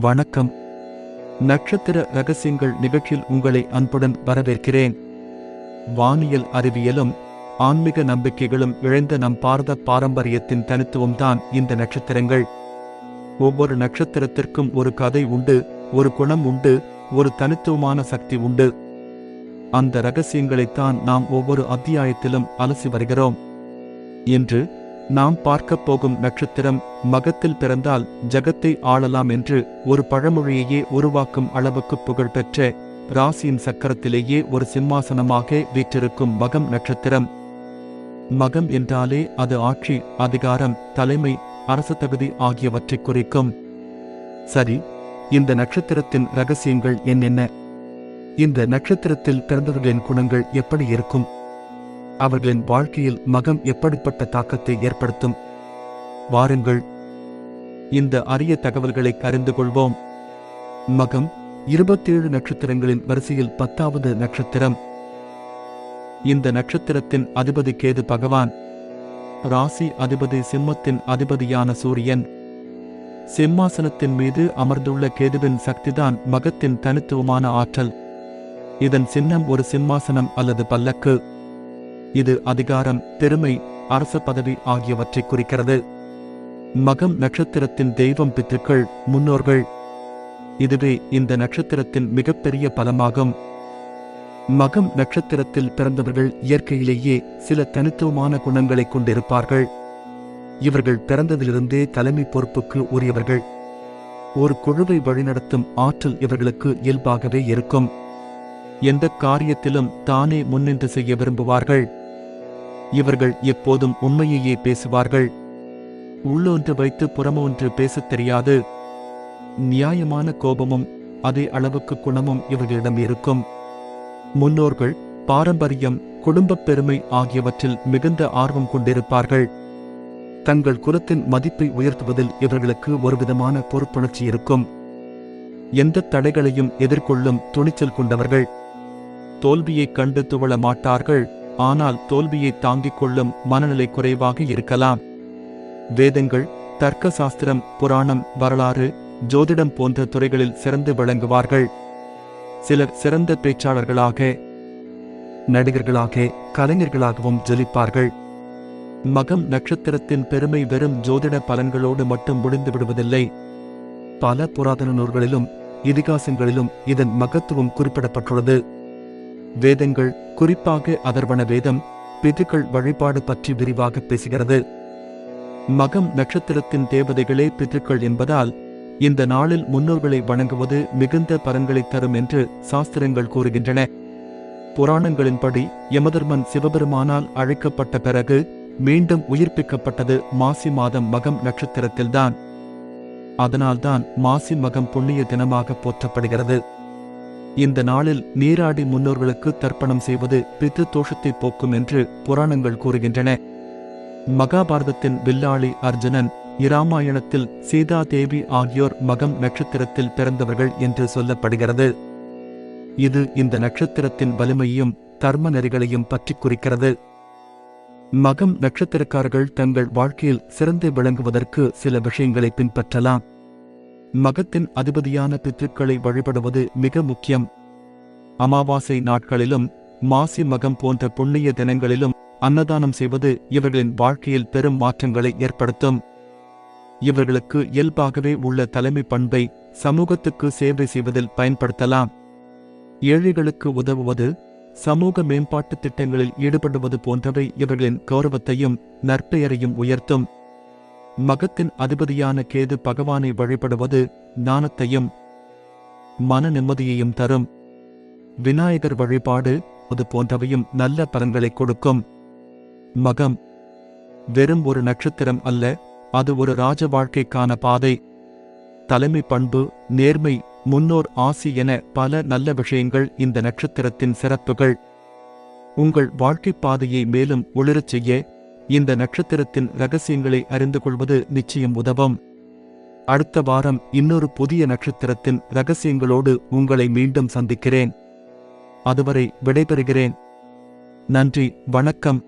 வணக்கம். நட்சத்திர ரகசியங்கள் நிகழ்ச்சியில் உங்களை அன்புடன் வரவேற்கிறேன். வானியல் அறிவியலும் ஆன்மீக நம்பிக்கைகளும் இழைந்த நம் பாரத பாரம்பரியத்தின் தனித்துவம்தான் இந்த நட்சத்திரங்கள். ஒவ்வொரு நட்சத்திரத்திற்கும் ஒரு கதை உண்டு ஒரு குணம் உண்டு ஒரு தனித்துவமான சக்தி உண்டு. அந்த ரகசியங்களைத்தான் நாம் ஒவ்வொரு அத்தியாயத்திலும் அலசி வருகிறோம். என்று நாம் பார்க்கப் போகும் நட்சத்திரம் மகத்தில் பிறந்தால் ஜகத்தை ஆளலாம் என்று ஒரு பழமொழியையே உருவாக்கும் அளவுக்கு புகழ்பெற்ற ராசியின் சக்கரத்திலேயே ஒரு சிம்மாசனமாக வீற்றிருக்கும் மகம் நட்சத்திரம். மகம் என்றாலே அது ஆட்சி அதிகாரம் தலைமை அரசு தகுதி ஆகியவற்றை குறிக்கும். சரி இந்த நட்சத்திரத்தின் ரகசியங்கள் என்னென்ன? இந்த நட்சத்திரத்தில் பிறந்தவர்களின் குணங்கள் எப்படி இருக்கும்? அவர்களின் வாழ்க்கையில் மகம் எப்படிப்பட்ட தாக்கத்தை ஏற்படுத்தும்? வாருங்கள். இந்த அரிய தகவல்களை அறிந்து கொள்வோம். மகம் இருபத்தேழு நட்சத்திரங்களின் வரிசையில் பத்தாவது நட்சத்திரம். இந்த நட்சத்திரத்தின் அதிபதி கேது பகவான். ராசி அதிபதி சிம்மத்தின் அதிபதியான சூரியன். சிம்மாசனத்தின் மீது அமர்ந்துள்ள கேதுவின் சக்திதான் மகத்தின் தனித்துவமான ஆற்றல். இதன் சின்னம் ஒரு சிம்மாசனம் அல்லது பல்லக்கு. இது அதிகாரம் பெருமை அரச பதவி ஆகியவற்றை குறிக்கிறது. மகம் நட்சத்திரத்தின் தெய்வம் பித்துக்கள் முன்னோர்கள். இதுவே இந்த நட்சத்திரத்தின் மிகப்பெரிய பலமாகும். மகம் நட்சத்திரத்தில் பிறந்தவர்கள் இயற்கையிலேயே சில தனித்துவமான குணங்களை கொண்டிருப்பார்கள். இவர்கள் பிறந்ததிலிருந்தே தலைமை பொறுப்புக்கு உரியவர்கள். ஒரு குழுவை வழிநடத்தும் ஆற்றல் இவர்களுக்கு இயல்பாகவே இருக்கும். எந்த காரியத்திலும் தானே முன்னின்று செய்ய விரும்புவார்கள். இவர்கள் எப்போதும் உண்மையையே பேசுவார்கள். உள்ளொன்று வைத்து புறமொன்று பேசத் தெரியாது. நியாயமான கோபமும் அதே அளவுக்கு குணமும் இவர்களிடம் இருக்கும். முன்னோர்கள் பாரம்பரியம் குடும்பப் பெருமை ஆகியவற்றில் மிகுந்த ஆர்வம் கொண்டிருப்பார்கள். தங்கள் குலத்தின் மதிப்பை உயர்த்துவதில் இவர்களுக்கு ஒருவிதமான பொறுப்புணர்ச்சி இருக்கும். எந்த தடைகளையும் எதிர்கொள்ளும் துணிச்சல் கொண்டவர்கள். தோல்வியைக் கண்டு துவள மாட்டார்கள் ஆனால் தோல்வியை தாங்கிக் கொள்ளும் மனநிலை குறைவாக இருக்கலாம். வேதங்கள் தர்க்க சாஸ்திரம் புராணம் வரலாறு ஜோதிடம் போன்ற துறைகளில் சிறந்து விளங்குவார்கள். சிலர் சிறந்த பேச்சாளர்களாக நடிகர்களாக கலைஞர்களாகவும் ஜொலிப்பார்கள். மகம் நட்சத்திரத்தின் பெருமை வெறும் ஜோதிட பலன்களோடு மட்டும் முடிந்து விடுவதில்லை. பல புராதன நூல்களிலும் இதிகாசங்களிலும் இதன் மகத்துவம் குறிப்பிடப்பட்டுள்ளது. வேதங்கள் குறிப்பாக அதர்வன வேதம் பிதுக்கள் வழிபாடு பற்றி விரிவாக பேசுகிறது. மகம் நட்சத்திரத்தின் தேவதைகளே பிதுக்கள் என்பதால் இந்த நாளில் முன்னோர்களை வணங்குவது மிகுந்த பலன்களை தரும் என்று சாஸ்திரங்கள் கூறுகின்றன. புராணங்களின்படி யமதர்மன் சிவபெருமானால் அழைக்கப்பட்ட பிறகு மீண்டும் உயிர்ப்பிக்கப்பட்டது மாசி மாதம் மகம் நட்சத்திரத்தில்தான். அதனால்தான் மாசி மகம் புண்ணிய தினமாக போற்றப்படுகிறது. இந்த நாளில் நீராடி முன்னோர்களுக்கு தர்ப்பணம் செய்வது பித்து தோஷத்தை போக்கும் என்று புராணங்கள் கூறுகின்றன. மகாபாரதத்தின் வில்லாளி அர்ஜுனன் இராமாயணத்தில் சீதா தேவி ஆகியோர் மகம் நட்சத்திரத்தில் பிறந்தவர்கள் என்று சொல்லப்படுகிறது. இது இந்த நட்சத்திரத்தின் வலிமையையும் தர்ம நெறிகளையும் பற்றி குறிக்கிறது. மகம் நட்சத்திரக்காரர்கள் தங்கள் வாழ்க்கையில் சிறந்து விளங்குவதற்கு சில விஷயங்களை பின்பற்றலாம். மகத்தின் அதிபதியான பித்ருக்களை வழிபடுவது மிக முக்கியம். அமாவாசை நாட்களிலும் மாசி மகம் போன்ற புண்ணிய தினங்களிலும் அன்னதானம் செய்வது இவர்களின் வாழ்க்கையில் பெரும் மாற்றங்களை ஏற்படுத்தும். இவர்களுக்கு இயல்பாகவே உள்ள தலைமை பண்பை சமூகத்துக்கு சேவை செய்வதில் பயன்படுத்தலாம். ஏழைகளுக்கு உதவுவது சமூக மேம்பாட்டு திட்டங்களில் ஈடுபடுவது போன்றவை இவர்களின் கௌரவத்தையும் நற்பெயரையும் உயர்த்தும். மகத்தின் அதிபதியான கேது பகவானை வழிபடுவது ஞானத்தையும் மன நிம்மதியையும் தரும். விநாயகர் வழிபாடு அது போன்றவையும் நல்ல பலன்களை கொடுக்கும். மகம். வெறும் ஒரு நட்சத்திரம் அல்ல அது ஒரு ராஜ வாழ்க்கைக்கான பாதை. தலைமை பண்பு நேர்மை முன்னோர் ஆசி என பல நல்ல விஷயங்கள் இந்த நட்சத்திரத்தின் சிறப்புகள். உங்கள் வாழ்க்கைப் பாதையை மேலும் ஒளிரச் செய்ய இந்த நட்சத்திரத்தின் ரகசியங்களை அறிந்து கொள்வது நிச்சயம் உதவும். அடுத்த வாரம் இன்னொரு புதிய நட்சத்திரத்தின் ரகசியங்களோடு உங்களை மீண்டும் சந்திக்கிறேன். அதுவரை விடைபெறுகிறேன். நன்றி வணக்கம்.